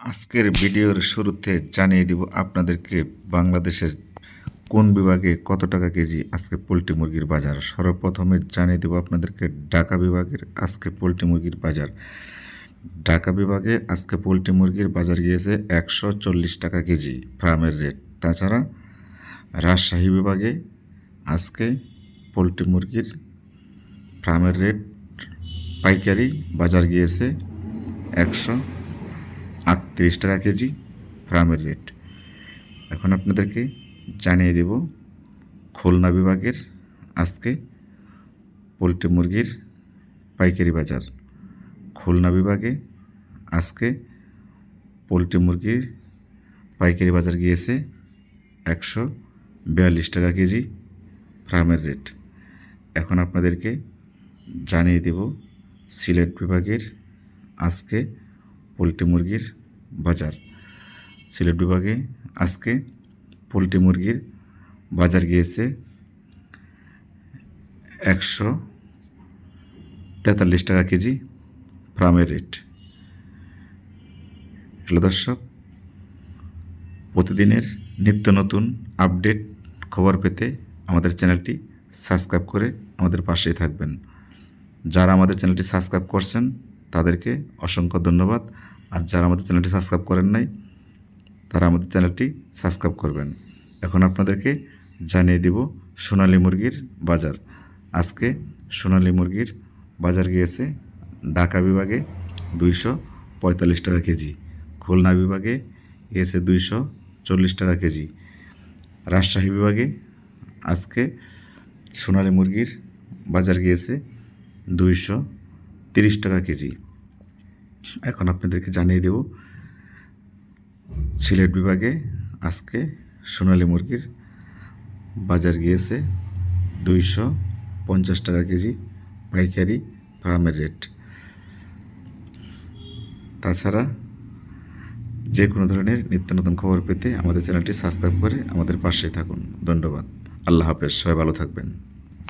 আজকের ভিডিওর শুরুতে জানিয়ে দিব আপনাদেরকে বাংলাদেশের কোন বিভাগে কত টাকা কেজি আজকে পোলট্রি মুরগির বাজার। সর্বপ্রথমে জানিয়ে দেব আপনাদেরকে ঢাকা বিভাগের আজকে পোলট্রি মুরগির বাজার। ঢাকা বিভাগে আজকে পোলট্রি মুরগির বাজার গিয়েছে একশো চল্লিশ টাকা কেজি ফার্মের রেট। তাছাড়া রাজশাহী বিভাগে আজকে পোলট্রি মুরগির ফার্মের রেট পাইকারি বাজার গিয়েছে একশো আটত্রিশ টাকা কেজি ফার্মের রেট। এখন আপনাদেরকে জানিয়ে দেব খুলনা বিভাগের আজকে পোলট্রি মুরগির পাইকারি বাজার। খুলনা বিভাগে আজকে পোলট্রি মুরগির পাইকারি বাজার গিয়েছে একশো বিয়াল্লিশ টাকা কেজি ফার্মের রেট। এখন আপনাদেরকে জানিয়ে দেব সিলেট বিভাগের আজকে পোলট্রি মুরগির বাজার। সিলেট বিভাগে আজকে পোলট্রি মুরগির বাজার গিয়েছে একশো তেতাল্লিশ টাকা কেজি ফার্মের রেট। হ্যালো দর্শক, প্রতিদিনের নিত্য নতুন আপডেট খবর পেতে আমাদের চ্যানেলটি সাবস্ক্রাইব করে আমাদের পাশেই থাকবেন। যারা আমাদের চ্যানেলটি সাবস্ক্রাইব করছেন, তাদেরকে অসংখ্য ধন্যবাদ। আর যারা আমাদের চ্যানেলটি সাবস্ক্রাইব করেন নাই, তারা আমাদের চ্যানেলটি সাবস্ক্রাইব করবেন। এখন আপনাদেরকে জানিয়ে দিব সোনালী মুরগির বাজার। আজকে সোনালী মুরগির বাজার গিয়েছে ঢাকা বিভাগে দুইশো পঁয়তাল্লিশ টাকা কেজি, খুলনা বিভাগে গিয়েছে দুইশো চল্লিশ টাকা কেজি, রাজশাহী বিভাগে আজকে সোনালী মুরগির বাজার গিয়েছে দুইশো তিরিশ টাকা কেজি। এখন আপনাদেরকে জানিয়ে দেব, সিলেট বিভাগে আজকে সোনালী মুরগির বাজার গিয়েছে দুইশো পঞ্চাশ টাকা কেজি পাইকারি ফার্মের রেট। তাছাড়া যে কোনো ধরনের নিত্য নতুন খবর পেতে আমাদের চ্যানেলটি সাবস্ক্রাইব করে আমাদের পাশে থাকুন। ধন্যবাদ। আল্লাহ হাফেজ। সবাই ভালো থাকবেন।